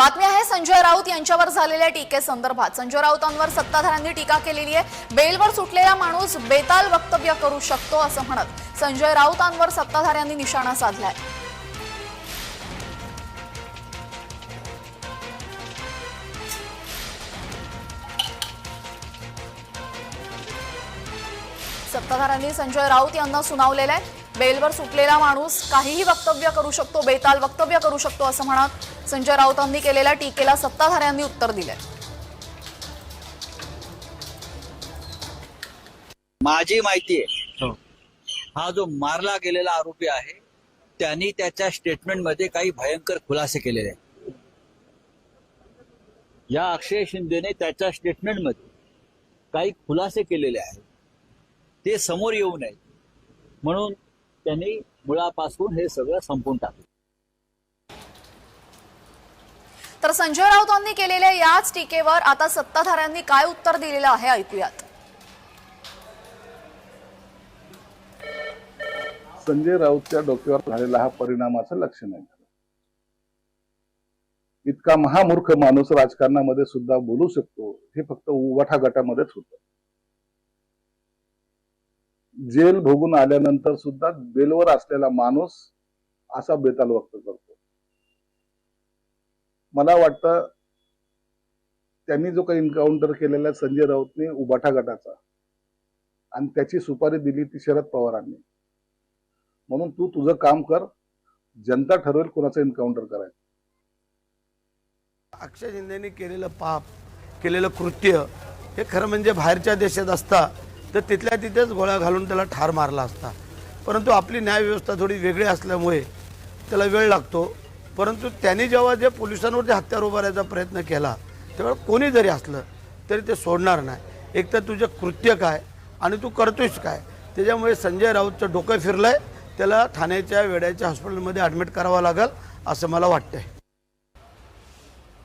बातमी आहे संजय राऊत यांच्यावर झालेल्या टीकेसंदर्भात संजय राऊतांवर सत्ताधाऱ्यांनी टीका केलेली आहे. बेलवर सुटलेला माणूस बेताल वक्तव्य करू शकतो असं म्हणत संजय राऊतांवर सत्ताधाऱ्यांनी निशाणा साधलाय. सत्ताधाऱ्यांनी संजय राऊत यांना सुनावलेलं आहे. बेलवर सुटलेला माणूस काहीही वक्तव्य करू शकतो बेताल वक्तव्य करू शकतो असं म्हणत संजय राऊतांनी केलेल्या टीकेला सत्ताधाऱ्यांनी उत्तर दिलंय. माझी माहिती आहे. हा. जो मारला गेलेला आरोपी आहे त्यांनी त्याच्या स्टेटमेंटमध्ये काही भयंकर खुलासे केलेले आहेत. या अक्षय शिंदेने त्याच्या स्टेटमेंटमध्ये काही खुलासे केलेले आहेत. ते समोर येऊ नये म्हणून त्यांनी मुळापासून हे सगळं संपून टाकलं. तर संजय राऊतांनी केलेल्या याच टीकेवर आता सत्ताधाऱ्यांनी काय उत्तर दिलेलं आहे ऐकूयात. संजय राऊतच्या डोक्यावर झालेला हा परिणामाचं लक्ष नाही झालं इतका महामूर्ख माणूस राजकारणामध्ये सुद्धा बोलू शकतो हे फक्त उवाठा गटामध्येच होत. जेल भोगून आल्यानंतर सुद्धा बेलवर असलेला माणूस असा बेताल व्यक्त करतो. मला वाटतं त्यांनी जो काही एन्काउंटर केलेला संजय राऊतने उबाठा गटाचा आणि त्याची सुपारी दिली ती शरद पवारांनी. म्हणून तू तुझं काम कर जनता ठरवेल कोणाचं एन्काउंटर करायचं. अक्षय शिंदेने केलेलं पाप केलेलं कृत्य हे खरं म्हणजे बाहेरच्या देशात असता तर तिथल्या तिथेच गोळ्या घालून त्याला ठार मारला असता. परंतु आपली न्यायव्यवस्था थोडी वेगळी असल्यामुळे त्याला वेळ लागतो. परंतु त्यांनी जेव्हा जे पोलिसांवरती हत्यार उभारायचा प्रयत्न केला तेव्हा कोणी जरी असलं तरी ते सोडणार नाही. एक तर तुझं कृत्य काय आणि तू करतोयस काय? त्याच्यामुळे संजय राऊतचं डोकं फिरलं आहे त्याला ठाण्याच्या वेड्याच्या हॉस्पिटलमध्ये ॲडमिट करावं लागेल असं मला वाटतंय.